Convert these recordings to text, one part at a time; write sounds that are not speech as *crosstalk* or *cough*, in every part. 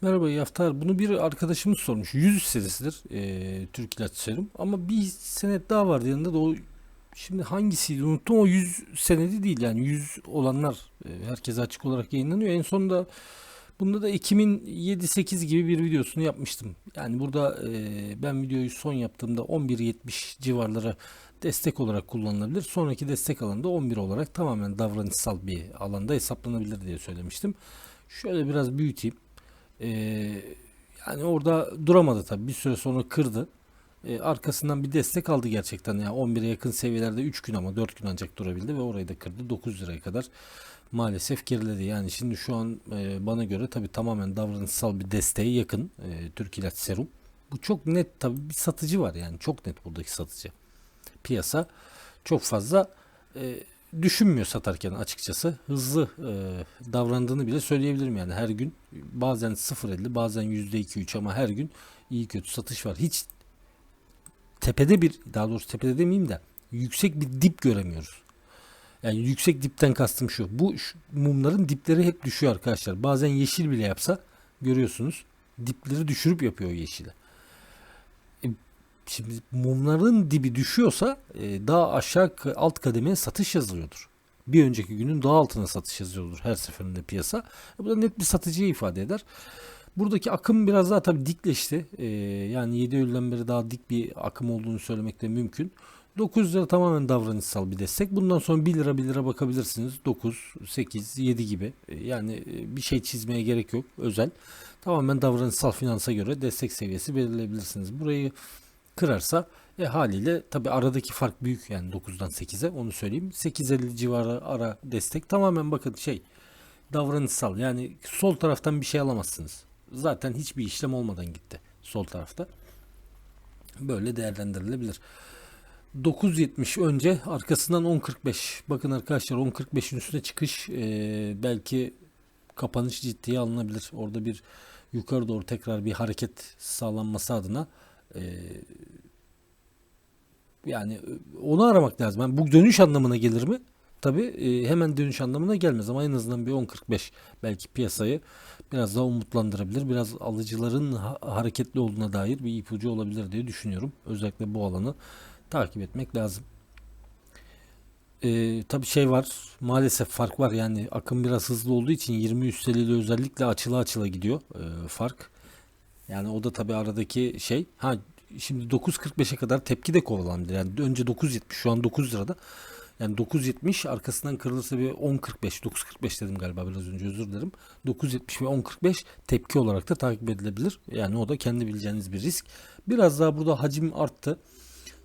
Merhaba Yaftar. Bunu bir arkadaşımız sormuş. 100 senesidir e, Türk İlaç Serum. Ama bir senet daha vardı yanında da o şimdi hangisiydi unuttum. O 100 senedi değil yani 100 olanlar e, herkese açık olarak yayınlanıyor. En sonunda bunda da 2007-8 gibi bir videosunu yapmıştım. Yani burada e, ben videoyu son yaptığımda 11.70 civarları destek olarak kullanılabilir. Sonraki destek alanında 11 olarak tamamen davranışsal bir alanda hesaplanabilir diye söylemiştim. Şöyle biraz büyüteyim. Ee, yani orada duramadı tabii. Bir süre sonra kırdı. Ee, arkasından bir destek aldı gerçekten. Yani 11'e yakın seviyelerde 3 gün ama 4 gün ancak durabildi ve orayı da kırdı. 9 liraya kadar maalesef geriledi. Yani şimdi şu an e, bana göre tabii tamamen davranışsal bir desteğe yakın e, Türk İlaç Serum. Bu çok net tabii bir satıcı var yani çok net buradaki satıcı. Piyasa çok fazla e, düşünmüyor satarken açıkçası. Hızlı e, davrandığını bile söyleyebilirim yani her gün. Bazen 0.50 bazen %2-3 ama her gün iyi kötü satış var. Hiç tepede bir daha doğrusu tepede demeyeyim de yüksek bir dip göremiyoruz. Yani yüksek dipten kastım şu. Bu şu- mumların dipleri hep düşüyor arkadaşlar. Bazen yeşil bile yapsa görüyorsunuz. Dipleri düşürüp yapıyor yeşili. Şimdi mumların dibi düşüyorsa e, daha aşağı alt kademeye satış yazılıyordur. Bir önceki günün daha altına satış yazıyordur her seferinde piyasa. E, Bu da net bir satıcıyı ifade eder. Buradaki akım biraz daha tabii dikleşti. E, yani 7 Eylül'den beri daha dik bir akım olduğunu söylemek de mümkün. 9 lira tamamen davranışsal bir destek. Bundan sonra 1 lira 1 lira bakabilirsiniz. 9, 8, 7 gibi. E, Yani e, bir şey çizmeye gerek yok özel. Tamamen davranışsal finansa göre destek seviyesi belirleyebilirsiniz. Burayı kırarsa e, haliyle tabi aradaki fark büyük yani 9'dan 8'e onu söyleyeyim. 8.50 civarı ara destek tamamen bakın şey davranışsal yani sol taraftan bir şey alamazsınız. Zaten hiçbir işlem olmadan gitti sol tarafta. Böyle değerlendirilebilir. 9.70 önce arkasından 10.45 bakın arkadaşlar 10.45'in üstüne çıkış e, belki kapanış ciddiye alınabilir. Orada bir yukarı doğru tekrar bir hareket sağlanması adına e, yani e, onu aramak lazım. Yani bu dönüş anlamına gelir mi? Tabi hemen dönüş anlamına gelmez ama en azından bir 10.45 belki piyasayı biraz daha umutlandırabilir. Biraz alıcıların ha- hareketli olduğuna dair bir ipucu olabilir diye düşünüyorum. Özellikle bu alanı takip etmek lazım. Ee, tabii şey var maalesef fark var yani akım biraz hızlı olduğu için 20 üsteliyle özellikle açıla açıla gidiyor ee, fark. Yani o da tabii aradaki şey. Ha şimdi 9.45'e kadar tepki de kovalandı. Yani önce 9.70 şu an 9 lirada. Yani 9.70 arkasından kırılırsa bir 10.45 9.45 dedim galiba biraz önce özür dilerim. 9.70 ve 10.45 tepki olarak da takip edilebilir. Yani o da kendi bileceğiniz bir risk. Biraz daha burada hacim arttı.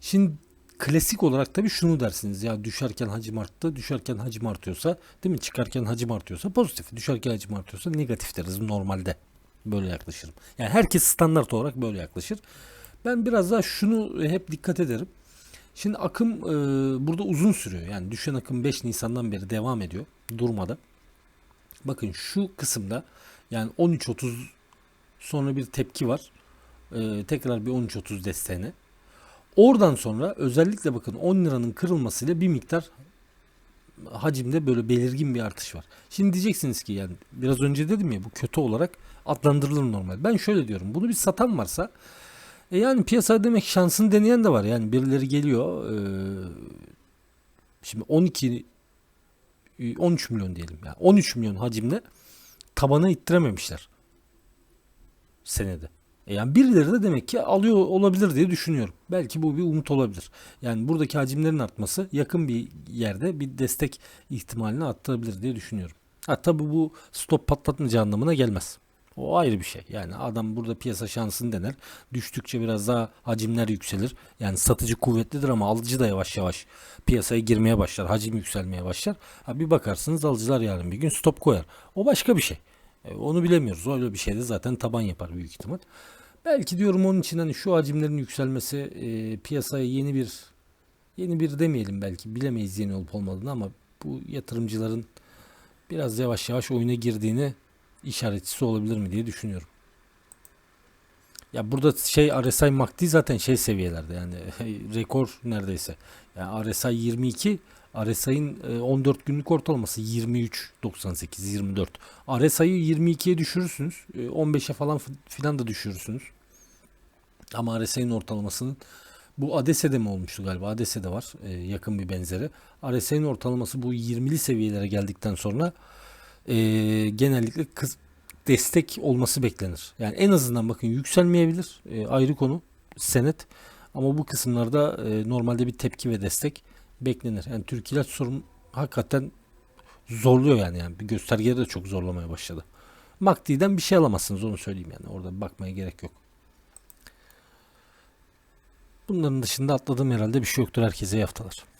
Şimdi klasik olarak tabii şunu dersiniz ya düşerken hacim arttı, düşerken hacim artıyorsa değil mi? Çıkarken hacim artıyorsa pozitif, düşerken hacim artıyorsa negatif deriz normalde. Böyle yaklaşırım. Yani herkes standart olarak böyle yaklaşır. Ben biraz daha şunu hep dikkat ederim. Şimdi akım e, burada uzun sürüyor. Yani düşen akım 5 Nisan'dan beri devam ediyor. Durmadan. Bakın şu kısımda yani 13.30 sonra bir tepki var. E, tekrar bir 13.30 desteğine. Oradan sonra özellikle bakın 10 liranın kırılmasıyla bir miktar hacimde böyle belirgin bir artış var. Şimdi diyeceksiniz ki yani biraz önce dedim ya bu kötü olarak adlandırılır normal. Ben şöyle diyorum. Bunu bir satan varsa e yani piyasa demek şansını deneyen de var. Yani birileri geliyor e, şimdi 12 e, 13 milyon diyelim yani 13 milyon hacimle tabana ittirememişler senede. E yani birileri de demek ki alıyor olabilir diye düşünüyorum. Belki bu bir umut olabilir. Yani buradaki hacimlerin artması yakın bir yerde bir destek ihtimalini arttırabilir diye düşünüyorum. Ha tabi bu stop patlatmayacağı anlamına gelmez. O ayrı bir şey. Yani adam burada piyasa şansını dener. Düştükçe biraz daha hacimler yükselir. Yani satıcı kuvvetlidir ama alıcı da yavaş yavaş piyasaya girmeye başlar. Hacim yükselmeye başlar. Ha bir bakarsınız alıcılar yarın bir gün stop koyar. O başka bir şey. E, onu bilemiyoruz. Öyle bir şeyde zaten taban yapar büyük ihtimal. Belki diyorum onun için hani şu hacimlerin yükselmesi e, piyasaya yeni bir yeni bir demeyelim belki bilemeyiz yeni olup olmadığını ama bu yatırımcıların biraz yavaş yavaş oyuna girdiğini işaretçisi olabilir mi diye düşünüyorum. Ya burada şey RSI MACD zaten şey seviyelerde yani *laughs* rekor neredeyse. Yani RSI 22 RSI'nin e, 14 günlük ortalaması 23.98 24. RSI'yi 22'ye düşürürsünüz. e, 15'e falan filan da düşürürsünüz. Ama RSI'nin ortalamasının bu ADES'de mi olmuştu galiba? ADES'de var e, yakın bir benzeri. RSI'nin ortalaması bu 20'li seviyelere geldikten sonra e, genellikle kız, destek olması beklenir. Yani en azından bakın yükselmeyebilir e, ayrı konu senet ama bu kısımlarda e, normalde bir tepki ve destek beklenir. Yani Türk İlaç sorun hakikaten zorluyor yani yani bir göstergede de çok zorlamaya başladı. MACD'den bir şey alamazsınız onu söyleyeyim yani orada bakmaya gerek yok. Bunların dışında atladığım herhalde bir şey yoktur herkese iyi haftalar.